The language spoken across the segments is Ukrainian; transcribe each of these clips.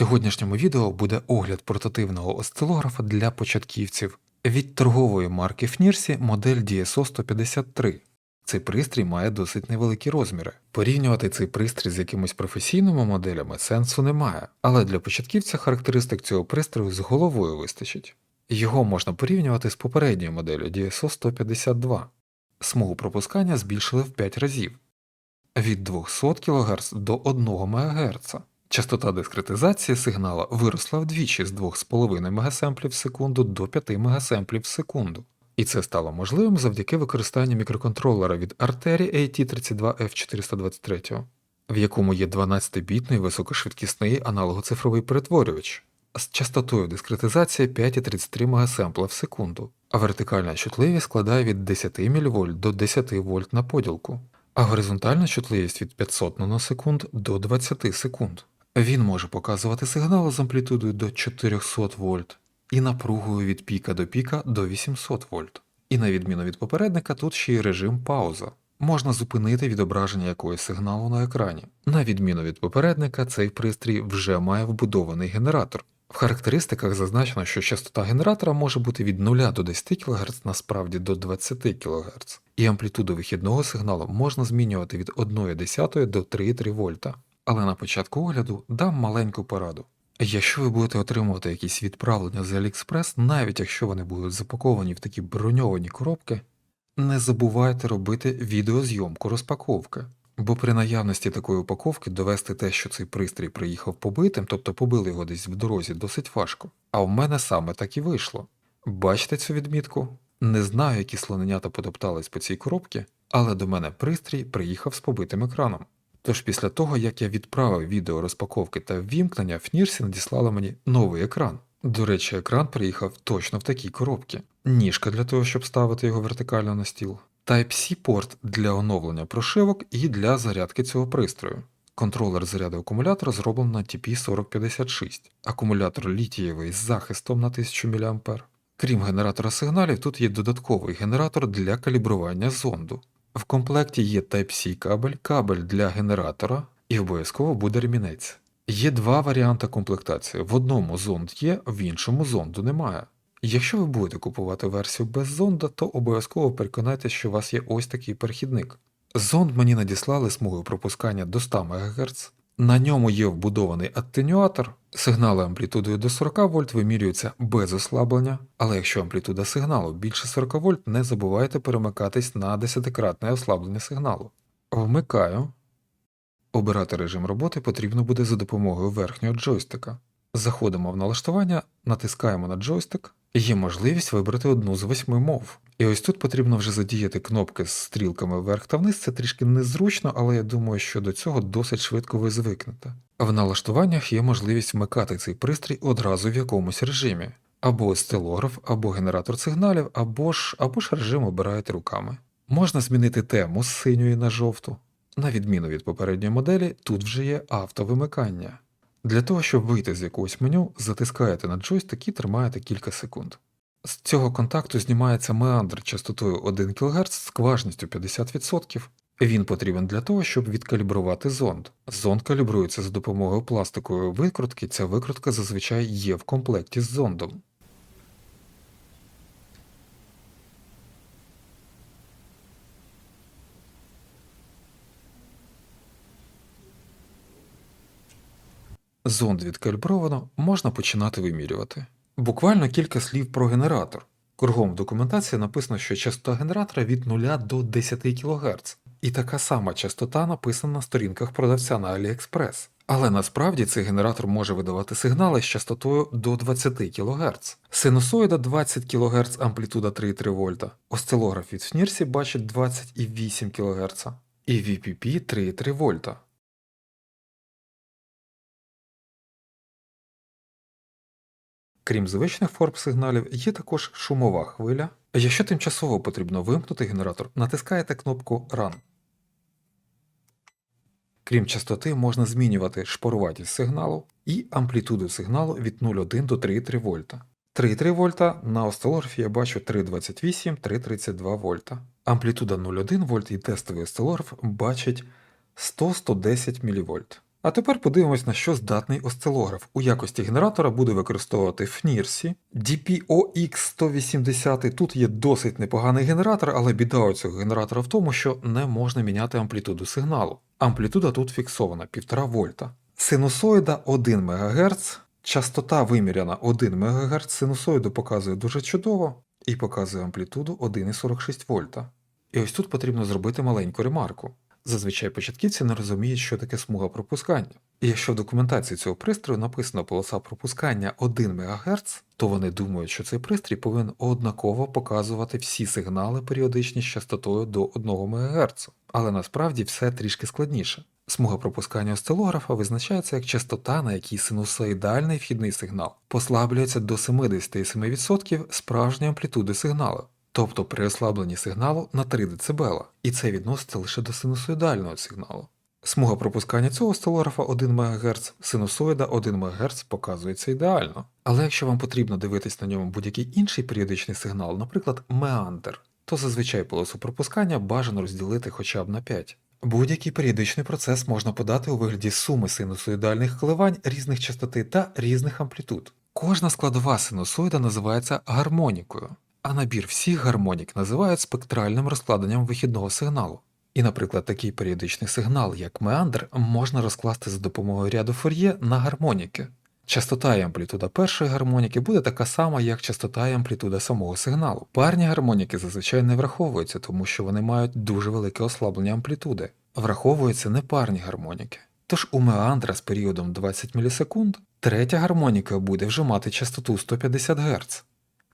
сьогоднішньому відео буде огляд портативного осцилографа для початківців від торгової марки Фнірсі модель DSO 153. Цей пристрій має досить невеликі розміри. Порівнювати цей пристрій з якимись професійними моделями сенсу немає, але для початківця характеристик цього пристрою з головою вистачить. Його можна порівнювати з попередньою моделлю DSO 152. Смугу пропускання збільшили в 5 разів від 200 кГц до 1 МГц. Частота дискретизації сигнала виросла вдвічі з 2,5 МГсемплів в секунду до 5 МГсемплів в секунду. І це стало можливим завдяки використанню мікроконтролера від Arteri AT32F423, в якому є 12-бітний високошвидкісний аналогоцифровий перетворювач з частотою дискретизації 5,33 МГсемпла в секунду, а вертикальна чутливість складає від 10 мВ до 10 В на поділку, а горизонтальна чутливість від 500 наносекунд до 20 секунд. Він може показувати сигнали з амплітудою до 400 вольт і напругою від піка до піка до 800 вольт. І на відміну від попередника, тут ще й режим пауза. Можна зупинити відображення якогось сигналу на екрані. На відміну від попередника, цей пристрій вже має вбудований генератор. В характеристиках зазначено, що частота генератора може бути від 0 до 10 кГц, насправді до 20 кГц, і амплітуду вихідного сигналу можна змінювати від 1,1 до 3,3 вольта. Але на початку огляду дам маленьку пораду. Якщо ви будете отримувати якісь відправлення з AliExpress, навіть якщо вони будуть запаковані в такі броньовані коробки, не забувайте робити відеозйомку розпаковки, бо при наявності такої упаковки довести те, що цей пристрій приїхав побитим, тобто побили його десь в дорозі, досить важко. А в мене саме так і вийшло. Бачите цю відмітку? Не знаю, які слоненята потоптались по цій коробці, але до мене пристрій приїхав з побитим екраном. Тож після того, як я відправив відео розпаковки та ввімкнення, Фнірсі надіслала мені новий екран. До речі, екран приїхав точно в такій коробці. Ніжка для того, щоб ставити його вертикально на стіл. Type-C порт для оновлення прошивок і для зарядки цього пристрою. Контролер заряду акумулятора зроблено на TP4056, акумулятор літієвий з захистом на 1000 мА. Крім генератора сигналів, тут є додатковий генератор для калібрування зонду. В комплекті є Type-C кабель, кабель для генератора і обов'язково буде ремінець. Є два варіанти комплектації: в одному зонд є, в іншому зонду немає. Якщо ви будете купувати версію без зонда, то обов'язково переконайтеся, що у вас є ось такий перехідник. Зонд мені надіслали смугою пропускання до 100 МГц. На ньому є вбудований аттенюатор, сигнали амплітудою до 40 вольт вимірюються без ослаблення, але якщо амплітуда сигналу більше 40 вольт, не забувайте перемикатись на 10-кратне ослаблення сигналу. Вмикаю. Обирати режим роботи потрібно буде за допомогою верхнього джойстика. Заходимо в налаштування, натискаємо на джойстик, є можливість вибрати одну з восьми мов. І ось тут потрібно вже задіяти кнопки з стрілками вверх та вниз. Це трішки незручно, але я думаю, що до цього досить швидко ви звикнете. В налаштуваннях є можливість вмикати цей пристрій одразу в якомусь режимі. Або стилограф, або генератор сигналів, або ж, або ж режим обираєте руками. Можна змінити тему з синьої на жовту. На відміну від попередньої моделі, тут вже є автовимикання. Для того, щоб вийти з якогось меню, затискаєте на джойстик і тримаєте кілька секунд. З цього контакту знімається меандр частотою 1 кГц з скважністю 50%. Він потрібен для того, щоб відкалібрувати зонд. Зонд калібрується за допомогою пластикової викрутки, ця викрутка зазвичай є в комплекті з зондом. Зонд відкалібровано, можна починати вимірювати. Буквально кілька слів про генератор. Кругом в документації написано, що частота генератора від 0 до 10 кГц. І така сама частота написана на сторінках продавця на AliExpress. Але насправді цей генератор може видавати сигнали з частотою до 20 кГц. Синусоїда 20 кГц амплітуда 3,3 вольта. Осцилограф від Фнірсі бачить 28 кГц. І VPP 3,3 вольта. Крім звичних форм сигналів, є також шумова хвиля. Якщо тимчасово потрібно вимкнути генератор, натискаєте кнопку Run. Крім частоти, можна змінювати шпоруватість сигналу і амплітуду сигналу від 0,1 до 3,3 вольта. 3,3 вольта на осцилографі я бачу 3,28-3,32 вольта. Амплітуда 0,1 вольт і тестовий осцилограф бачить 100-110 мВ. А тепер подивимось, на що здатний осцилограф. У якості генератора буде використовувати FNIRSI DPOX180. Тут є досить непоганий генератор, але біда у цього генератора в тому, що не можна міняти амплітуду сигналу. Амплітуда тут фіксована 1,5 вольта. Синусоїда 1 МГц, частота виміряна 1 МГц, синусоїду показує дуже чудово і показує амплітуду 1,46 вольта. І ось тут потрібно зробити маленьку ремарку. Зазвичай початківці не розуміють, що таке смуга пропускання. І якщо в документації цього пристрою написано полоса пропускання 1 МГц, то вони думають, що цей пристрій повинен однаково показувати всі сигнали періодичні з частотою до 1 МГц. Але насправді все трішки складніше. Смуга пропускання осцилографа визначається як частота, на якій синусоїдальний вхідний сигнал послаблюється до 77% справжньої амплітуди сигналу, тобто при ослабленні сигналу на 3 дБ, і це відноситься лише до синусоїдального сигналу. Смуга пропускання цього осцилографа 1 МГц, синусоїда 1 МГц показується ідеально. Але якщо вам потрібно дивитись на ньому будь-який інший періодичний сигнал, наприклад, меандр, то зазвичай полосу пропускання бажано розділити хоча б на 5. Будь-який періодичний процес можна подати у вигляді суми синусоїдальних коливань різних частоти та різних амплітуд. Кожна складова синусоїда називається гармонікою, а набір всіх гармонік називають спектральним розкладенням вихідного сигналу. І, наприклад, такий періодичний сигнал, як меандр, можна розкласти за допомогою ряду фур'є на гармоніки. Частота і амплітуда першої гармоніки буде така сама, як частота і амплітуда самого сигналу. Парні гармоніки зазвичай не враховуються, тому що вони мають дуже велике ослаблення амплітуди. Враховуються непарні гармоніки. Тож у меандра з періодом 20 мілісекунд третя гармоніка буде вже мати частоту 150 Гц,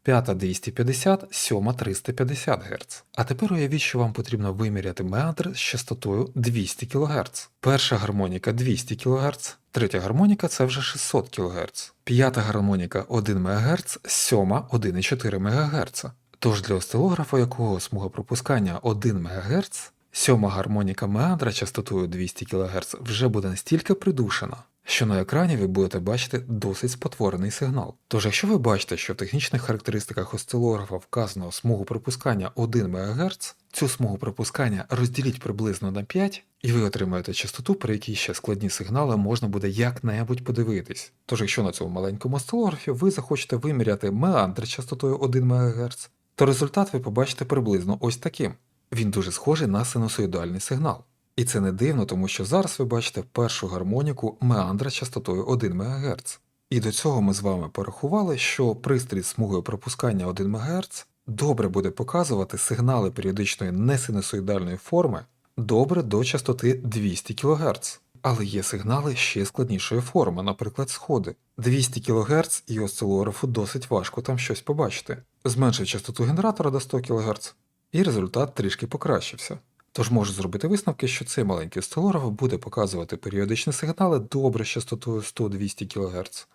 п'ята 250, сьома 350 Гц. А тепер уявіть, що вам потрібно виміряти меандр з частотою 200 кГц. Перша гармоніка 200 кГц, третя гармоніка це вже 600 кГц, п'ята гармоніка 1 МГц, сьома 1,4 МГц. Тож для осцилографа, якого смуга пропускання 1 МГц, сьома гармоніка меандра частотою 200 кГц вже буде настільки придушена, що на екрані ви будете бачити досить спотворений сигнал. Тож, якщо ви бачите, що в технічних характеристиках осцилографа вказано смугу пропускання 1 МГц, цю смугу пропускання розділіть приблизно на 5, і ви отримаєте частоту, при якій ще складні сигнали можна буде як-небудь подивитись. Тож, якщо на цьому маленькому осцилографі ви захочете виміряти меандр частотою 1 МГц, то результат ви побачите приблизно ось таким. Він дуже схожий на синусоїдальний сигнал. І це не дивно, тому що зараз ви бачите першу гармоніку меандра частотою 1 МГц. І до цього ми з вами порахували, що пристрій з смугою пропускання 1 МГц добре буде показувати сигнали періодичної несинусоїдальної форми добре до частоти 200 кГц. Але є сигнали ще складнішої форми, наприклад, сходи. 200 кГц і осцилографу досить важко там щось побачити. Зменшив частоту генератора до 100 кГц, і результат трішки покращився. Тож можу зробити висновки, що цей маленький осцилограф буде показувати періодичні сигнали добре з частотою 100-200 кГц,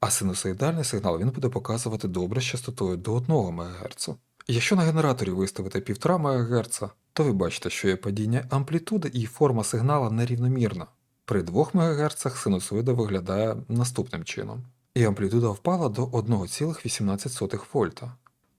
а синусоїдальний сигнал він буде показувати добре з частотою до 1 МГц. Якщо на генераторі виставити 1,5 МГц, то ви бачите, що є падіння амплітуди і форма сигнала нерівномірна. При 2 МГц синусоїда виглядає наступним чином, і амплітуда впала до 1,18 вольта.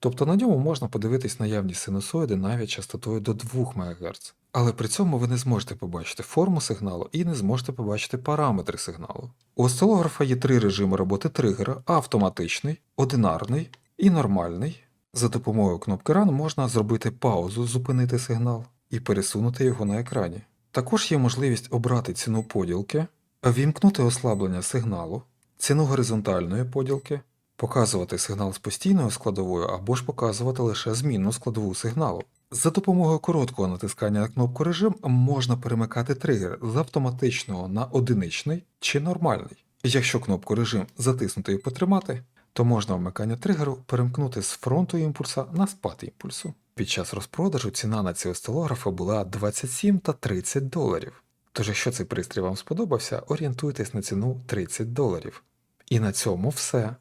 Тобто на ньому можна подивитись наявність синусоїди навіть частотою до 2 МГц. Але при цьому ви не зможете побачити форму сигналу і не зможете побачити параметри сигналу. У осцилографа є три режими роботи тригера: автоматичний, одинарний і нормальний. За допомогою кнопки Run можна зробити паузу, зупинити сигнал і пересунути його на екрані. Також є можливість обрати ціну поділки, вімкнути ослаблення сигналу, ціну горизонтальної поділки, показувати сигнал з постійною складовою або ж показувати лише змінну складову сигналу. За допомогою короткого натискання на кнопку режим можна перемикати тригер з автоматичного на одиничний чи нормальний. Якщо кнопку режим затиснути і потримати, то можна вмикання тригеру перемкнути з фронту імпульса на спад імпульсу. Під час розпродажу ціна на ці осцилографи була 27 та 30 доларів. Тож, якщо цей пристрій вам сподобався, орієнтуйтесь на ціну 30 доларів. І на цьому все.